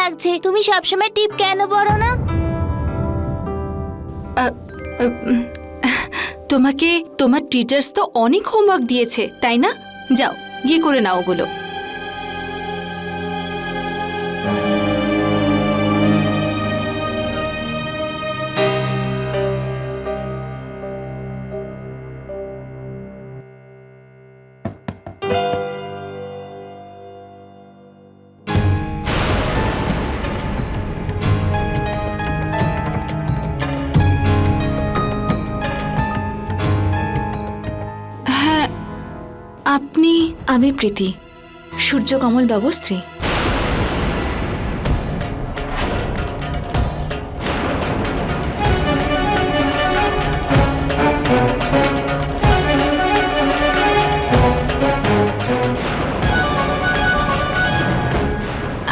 লাগছে। তুমি সবসময় টিপ কেন বড় না? তোমাকে, তোমার টিচার্স তো অনেক হোমওয়ার্ক দিয়েছে, তাই না? যাও, গিয়ে করে নাও ওগুলো। আপনি আমি প্রীতি সূর্যকমল বাবুর স্ত্রী।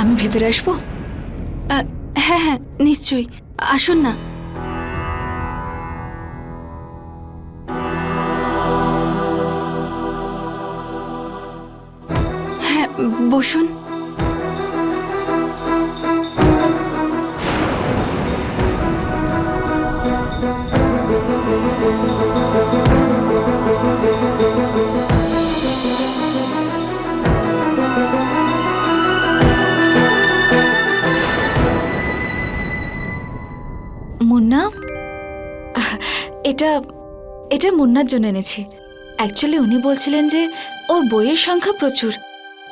আমি ভেতরে আসব? হ্যাঁ হ্যাঁ নিশ্চয়ই। আসুন না। বসুন। মুন্না? এটা এটা মুন্নার জন্য এনেছি। অ্যাকচুয়ালি উনি বলছিলেন যে ওর বইয়ের সংখ্যা প্রচুর।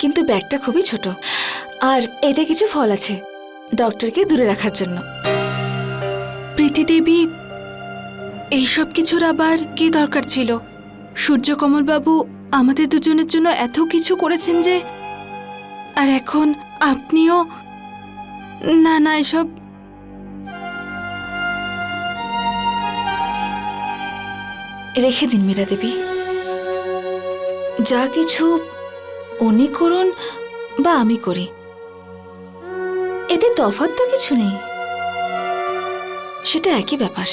কিন্তু ব্যাগটা খুবই ছোট। আর এতে কিছু ফল আছে ডক্টরকে দূরে রাখার জন্য। প্রীতি দেবী এইসব কিছুর আবার কি দরকার ছিল? সূর্যকমল বাবু আমাদের দুজনের জন্য এত কিছু করেছেন যে আর এখন আপনিও না না এসব রেখে দিন মীরা দেবী। যা কিছু উনি করুন বা আমি করি। এতে তফাৎ তো কিছু নেই। সেটা একই ব্যাপার।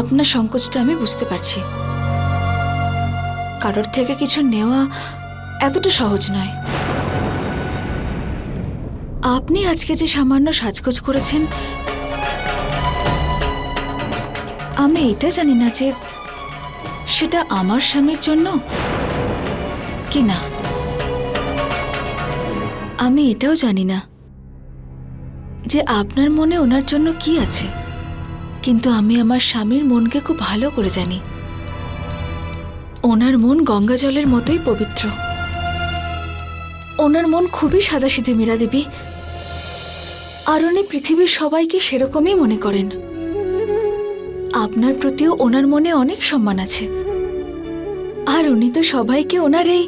আপনার সংকোচটা আমি বুঝতে পারছি। কারোর থেকে কিছু নেওয়া এতটা সহজ নয়। আপনি আজকে যে সামান্য সাজগোজ করেছেন, আমি এটা জানি না যে সেটা আমার স্বামীর জন্য? কি না? আমি এটাও জানি না যে আপনার মনে ওনার জন্য কি আছে। কিন্তু আমি আমার স্বামীর মনকে খুব ভালো করে জানি। ওনার মন গঙ্গা জলের মতোই পবিত্র। ওনার মন খুবই সাদাসিধে মীরা দেবী আর উনি পৃথিবীর সবাইকে সেরকমই মনে করেন। আপনার প্রতিও ওনার মনে অনেক সম্মান আছে। আর উনি তো সবাইকে ওনার এই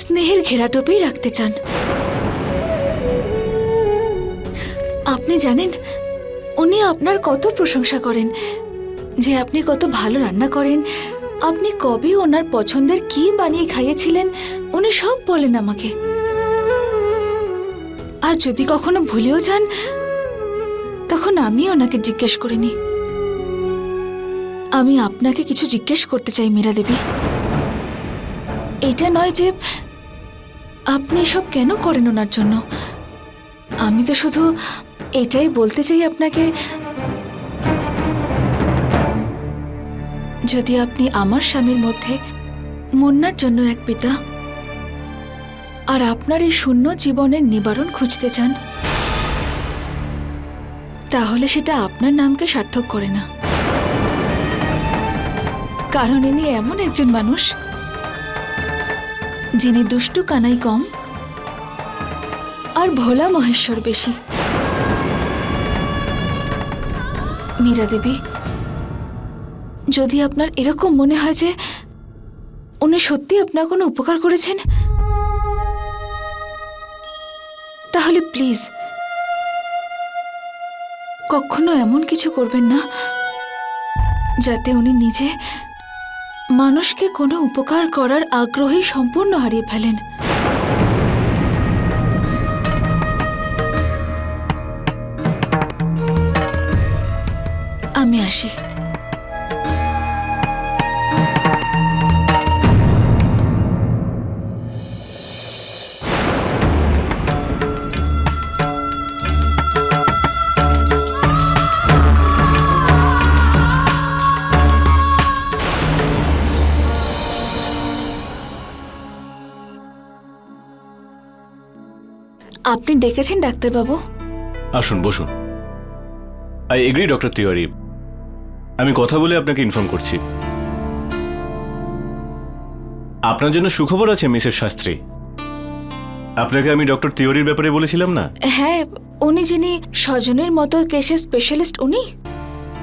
স্নেহের ঘেরাটোপেই রাখতে চান। আপনি জানেন, উনি আপনার কত প্রশংসা করেন, যে আপনি কত ভালো রান্না করেন, আপনি কবে ওনার পছন্দের কি বানিয়ে খাইয়েছিলেন, উনি সব বলেন আমাকে। আর যদি কখনো ভুলেও যান, তখন আমি ওনাকে জিজ্ঞেস করে নিই আমি আপনাকে কিছু জিজ্ঞেস করতে চাই, মীরা দেবী। এটা নয় যে আপনি এসব কেন করেন ওনার জন্য? আমি তো শুধু এটাই বলতে চাই আপনাকে, যদি আপনি আমার স্বামীর মধ্যে মুন্নার জন্য এক পিতা আর আপনার এই শূন্য জীবনের নিবারণ খুঁজতে চান, তাহলে সেটা আপনার নামকে সার্থক করে না। কারণ ইনি এমন একজন মানুষ যিনি দুষ্টু কানাই কম আর ভোলা মহেশ্বর বেশি। মীরা দেবী, যদি আপনার এরকম মনে হয় যে উনি সত্যি আপনার কোনো উপকার করেছেন, তাহলে প্লিজ কখনো এমন কিছু করবেন না, যাতে উনি নিজে মানুষকে কোনো উপকার করার আগ্রহই সম্পূর্ণ হারিয়ে ফেলেন। আমি আসি। আপনি ডেকেছেন ডাক্তারবাবু? আসুন বসুন। আই এগ্রি ডক্টর তিওয়ারি আমি কথা বলে আপনাকে ইনফর্ম করছি। আপনার জন্য সুখবর আছে মিসেস শাস্ত্রী আপনাকে আমি ডক্টর তিওয়ারির ব্যাপারে বলেছিলাম না? হ্যাঁ উনি যিনি স্বজনের মতো কেসের স্পেশালিস্ট উনি?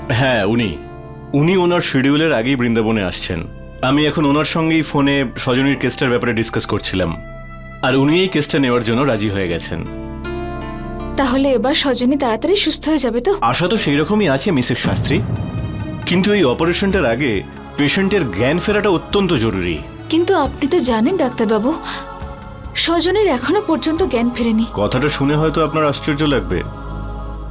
হ্যাঁ উনি। উনি ওনার শিডিউলের আগেই বৃন্দাবনে আসছেন। আমি এখন ওনার সঙ্গেই ফোনে সজনীর কেসটার ব্যাপারে ডিসকাস করছিলাম। আর উনি এই কেসটা নেওয়ার জন্য রাজি হয়ে গেছেন। তাহলে এবার স্বজনী তাড়াতাড়ি সুস্থ হয়ে যাবে তো? আশা তো সেই রকমই আছে মিসেস শাস্ত্রী। কিন্তু এই অপারেশনটার আগে পেশেন্টের জ্ঞান ফেরাটা অত্যন্ত জরুরি। কিন্তু আপনি তো জানেন ডাক্তারবাবু স্বজনের এখনও পর্যন্ত জ্ঞান ফেরেনি। কথাটা শুনে হয়তো আপনার আশ্চর্য লাগবে।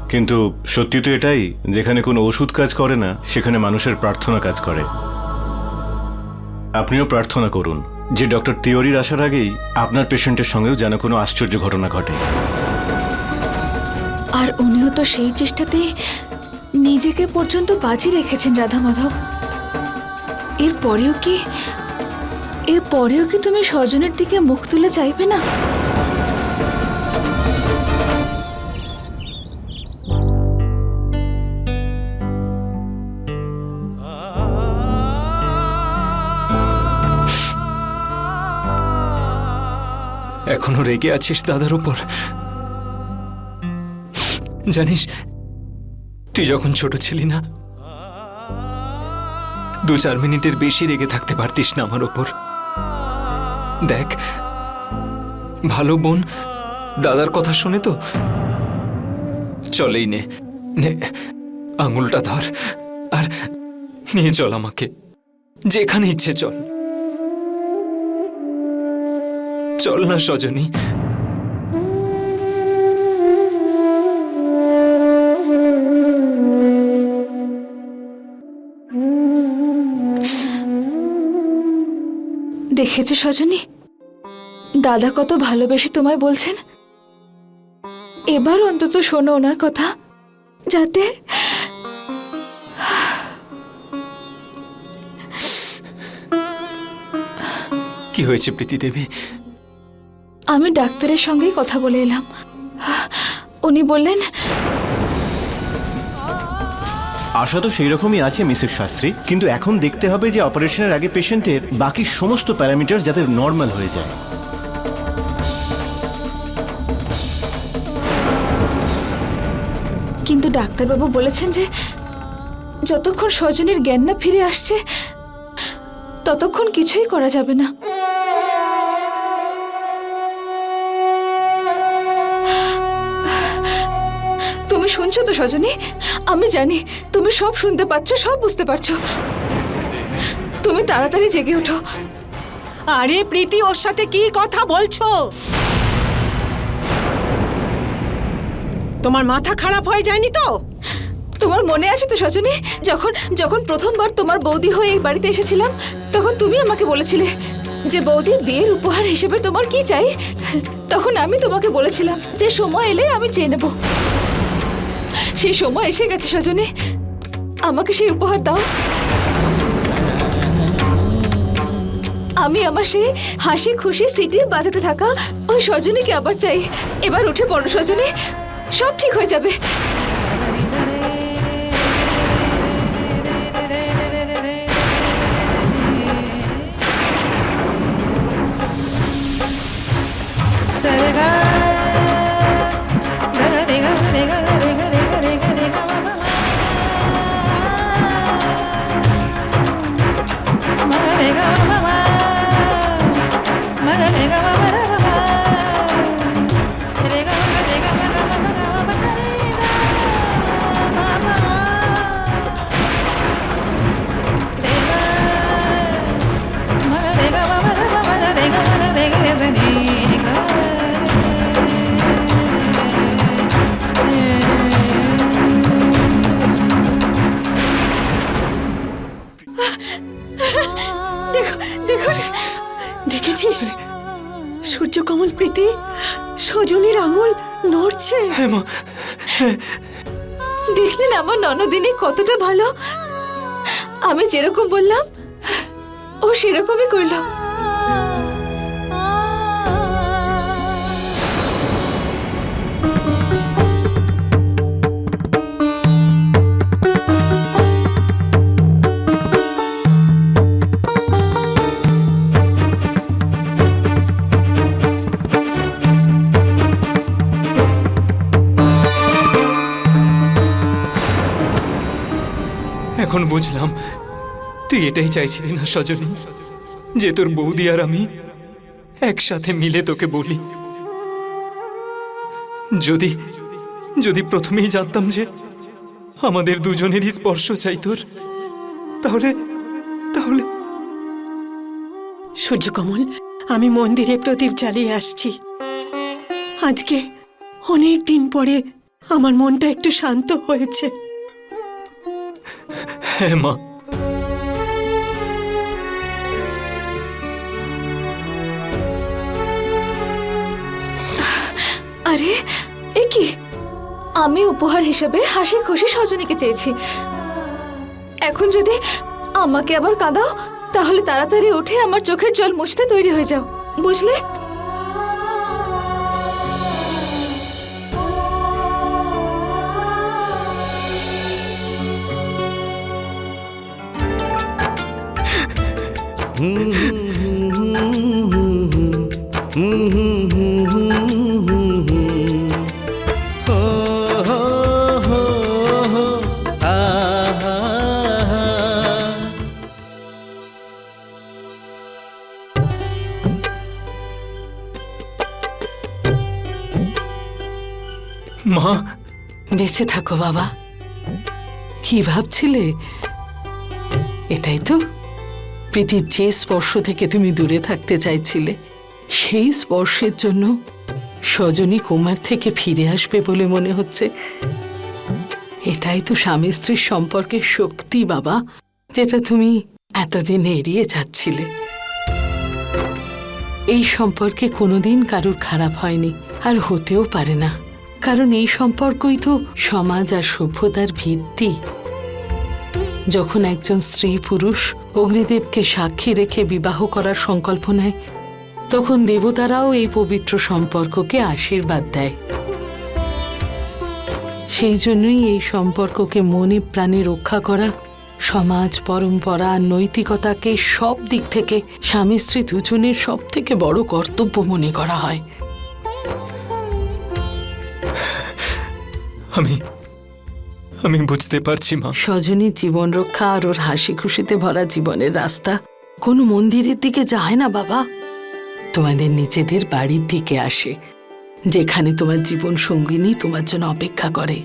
কিন্তু সত্যি তো এটাই যেখানে কোনো ওষুধ কাজ করে না সেখানে মানুষের প্রার্থনা কাজ করে। আপনিও প্রার্থনা করুন। যে ডক্টর তিওরির আসার আগেই আপনার পেশেন্টের সঙ্গেও যেন কোনো আশ্চর্য ঘটনা ঘটে। আর উনিও তো সেই চেষ্টাতে নিজেকে পর্যন্ত বাজি রেখেছেন রাধা মাধব এর পরেও কি এর পরেও কি তুমি স্বজনের দিকে মুখ তুলে চাইবে না? এখনও রেগে আছিস দাদার উপর? জানিস, তুই যখন ছোট ছিলি না, দু চার মিনিটের বেশি রেগে থাকতে পারতিস না আমার ওপর দেখ, ভালো বোন দাদার কথা শুনে তো। চলেই নে, আঙুলটা ধর, আর নিয়ে চল আমাকে। যেখানে ইচ্ছে চল। চল না সজনী। দেখেছ সজনী? দাদা কত ভালোবেসে তোমায় বলছেন? এবার অন্তত শোনো ওনার কথা যাতে কি হয়েছে প্রীতি দেবী আমি ডাক্তারের সঙ্গেই কথা বলে এলাম। উনি বললেন আশা তো সেই রকমই আছে মিসেস শাস্ত্রী। কিন্তু এখন দেখতে হবে যে অপারেশনের আগে পেশেন্টের বাকি সমস্ত প্যারামিটার যাতে নর্মাল হয়ে যায়। কিন্তু ডাক্তারবাবু বলেছেন যে যতক্ষণ স্বজনের জ্ঞান না ফিরে আসছে ততক্ষণ কিছুই করা যাবে না। শুনছো তো সজনী? আমি জানি তুমি সব শুনতে পাচ্ছ সব বুঝতে পারছ। তুমি তাড়াতাড়ি জেগে ওঠো। আরে প্রীতি ওর সাথে কি কথা বলছো? তোমার মাথা খারাপ হয়ে যায়নি তো? তোমার মনে আছে তো সজনী? যখন যখন প্রথমবার তোমার বৌদি হয়ে এই বাড়িতে এসেছিলাম তখন তুমি আমাকে বলেছিলে যে বৌদি বিয়ের উপহার হিসেবে তোমার কি চাই? তখন আমি তোমাকে বলেছিলাম যে সময় এলে আমি চেয়ে নেব। সেই সময় এসে গেছে, সজনী। আমাকে সেই উপহার দাও। আমি আমার সেই হাসি, খুশি সিটি বাজাতে থাকা ওই সজনীকে আবার চাই। এবার উঠে পড়ো, সজনী। সব ঠিক হয়ে যাবে। দেখেছিস? সূর্যকমল প্রীতি সজনীর আঙুল নড়ছে। হ্যাঁ মা দেখলেন আমার ননদিনী কতটা ভালো? আমি যেরকম বললাম ও সেরকমই করল। বুঝলাম। তুই এটাই চাইছিলি না, সজনী? যে তোর বৌদি আর আমি একসাথে মিলে তোকে বলি। যদি যদি প্রথমেই জানতাম যে আমাদের দুজনেরই স্পর্শ চাই তোর, তাহলে তাহলে সূর্যকমল, আমি মন্দিরে প্রদীপ জ্বালিয়ে আসছি। আজকে অনেক দিন পরে আমার মনটা একটু শান্ত হয়েছে। হ্যাঁ মা। আরে, এ কি? আমি উপহার হিসেবে হাসি, খুশি, সজনীকে চেয়েছি। এখন যদি আমাকে আবার কাঁদাও, তাহলে তাড়াতাড়ি উঠে আমার চোখের জল মুছতে তৈরি হয়ে যাও, বুঝলে? মা। বেঁচে থাকো বাবা। কি ভাবছিলে? এটাই তো প্রীতির যে স্পর্শ থেকে তুমি দূরে থাকতে চাইছিলে, সেই স্পর্শের জন্য সজনী কুমার থেকে ফিরে আসবে বলে মনে হচ্ছে। এটাই তো স্বামী স্ত্রীর সম্পর্কের শক্তি, বাবা, যেটা তুমি এতদিন এড়িয়ে যাচ্ছিলে। এই সম্পর্কে কোনোদিন কারুর খারাপ হয়নি, আর হতেও পারে না। কারণ এই সম্পর্কই তো সমাজ আর সভ্যতার ভিত্তি। যখন একজন স্ত্রী পুরুষ অগ্নিদেবকে সাক্ষী রেখে বিবাহ করার সংকল্প নেয়, তখন দেবতারাও এই পবিত্র সম্পর্ককে আশীর্বাদ দেয়। সেই জন্যই এই সম্পর্ককে মনে প্রাণে রক্ষা করা, সমাজ পরম্পরা, নৈতিকতাকে সব দিক থেকে স্বামী স্ত্রী দুজনের সব থেকে বড় কর্তব্য মনে করা হয়। আমি আমি বুঝতে পারছি, মা। সজনীর জীবন রক্ষা আর ওর হাসি খুশিতে ভরা জীবনের রাস্তা কোনো মন্দিরের দিকে যায় না, বাবা। তোমাদের নিজেদের বাড়ির দিকে আসে, যেখানে তোমার জীবন সঙ্গিনী তোমার জন্য অপেক্ষা করে।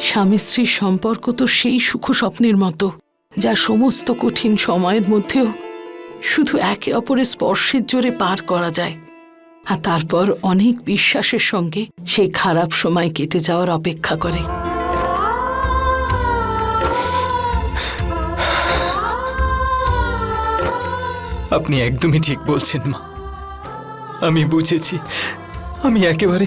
স্বামী স্ত্রীর সম্পর্ক তো সেই সুখ স্বপ্নের মতো, যা সমস্ত কঠিন সময়ের মধ্যেও শুধু একে অপরের স্পর্শের জোরে পার করা যায়। আর তারপর অনেক বিশ্বাসের সঙ্গে সেই খারাপ সময় কেটে যাওয়ার অপেক্ষা করে। আপনি একদমই ঠিক বলছেন, মা। আমি বুঝেছি। আমি একেবারে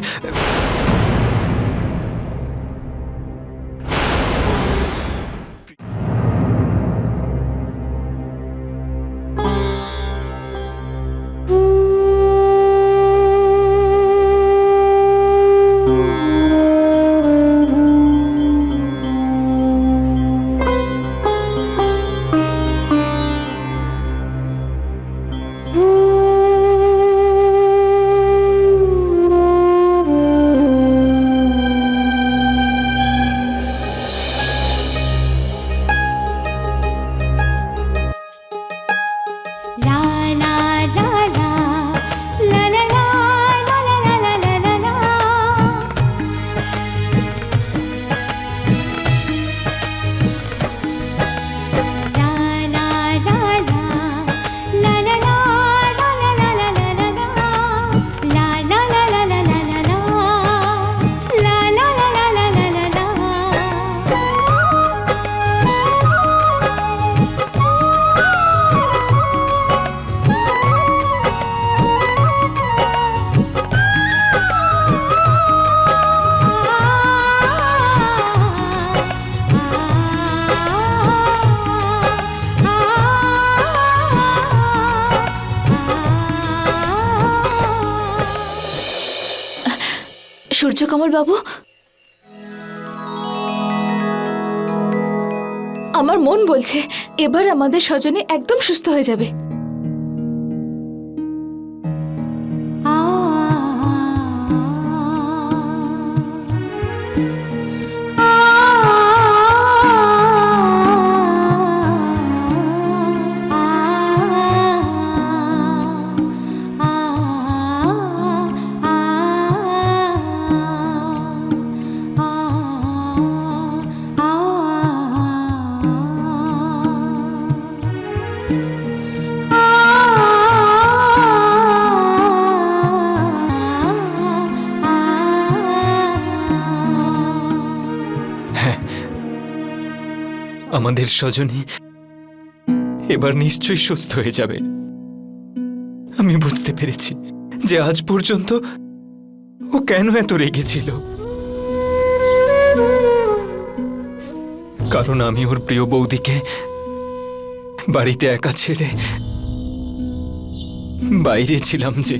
সূর্যকমল বাবু। আমার মন বলছে এবার আমাদের স্বজনে একদম সুস্থ হয়ে যাবে। আমাদের স্বজনী এবার নিশ্চয়ই সুস্থ হয়ে যাবে। আমি বুঝতে পেরেছি যে আজ পর্যন্ত ও কেন এত রেগেছিল কারণ আমি ওর প্রিয় বৌদিকে বাড়িতে একা ছেড়ে বাইরে ছিলাম যে।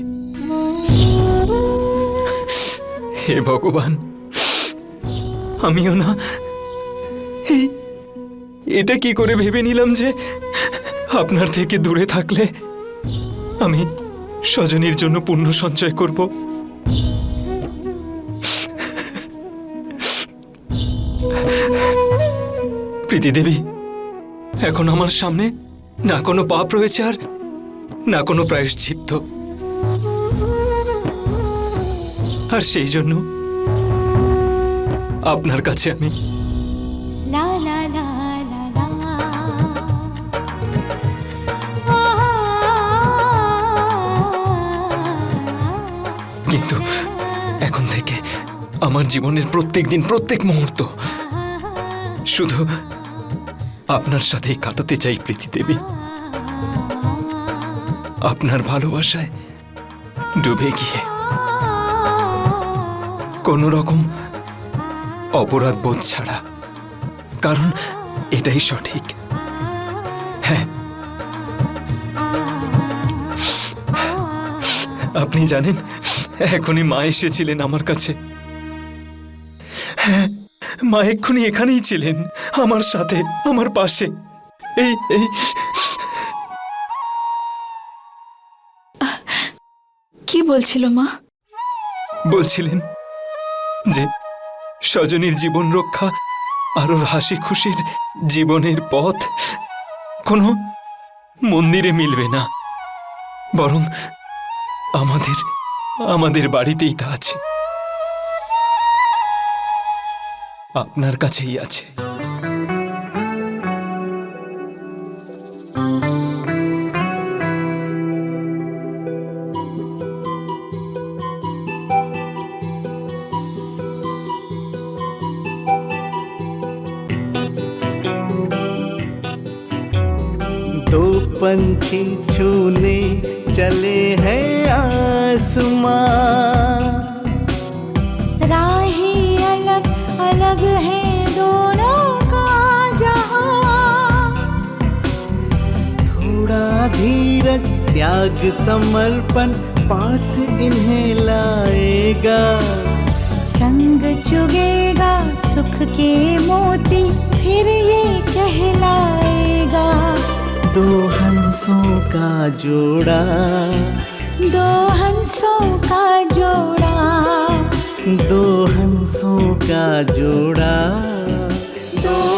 হে ভগবান, আমিও না, এই এটা কি করে ভেবে নিলাম যে আপনার থেকে দূরে থাকলে আমি স্বজনীর জন্য পুণ্য সঞ্চয় করব? প্রীতি দেবী, এখন আমার সামনে না কোনো পাপ রয়েছে আর না কোনো প্রায়শ্চিত্ত। আর সেই জন্য আপনার কাছে আমি আমার জীবনের প্রত্যেক দিন প্রত্যেক মুহূর্ত। শুধু আপনার সাথেই কাটাতে চাই প্রীতি দেবী। আপনার ভালোবাসায় ডুবে গিয়ে কোনো রকম অপরাধ বোধ ছাড়া। কারণ এটাই সঠিক। হ্যাঁ। আপনি জানেন, এখনই মা এসেছিলেন আমার কাছে। মা এক্ষুনি এখানেই ছিলেন আমার সাথে আমার পাশে। এই এই। কি বলছিল মা? বলছিলেন যে স্বজনীর জীবন রক্ষা আর ওর হাসি খুশির জীবনের পথ কোনো মন্দিরে মিলবে না। বরং আমাদের আমাদের বাড়িতেই তা আছে। আপনার কাছেই আছে दो पंछी छूने चले हैं आसमां अलग हैं दोनों का जहाँ। थोड़ा धीरज त्याग समर्पण पास इन्हें लाएगा। संग चुगेगा सुख के मोती फिर ये कहलाएगा। दो हंसों का जोड़ा। दो हंसों का जोड़ा। दो हंसों का जोड़ा। दो